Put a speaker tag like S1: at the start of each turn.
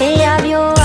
S1: એ આવ્યો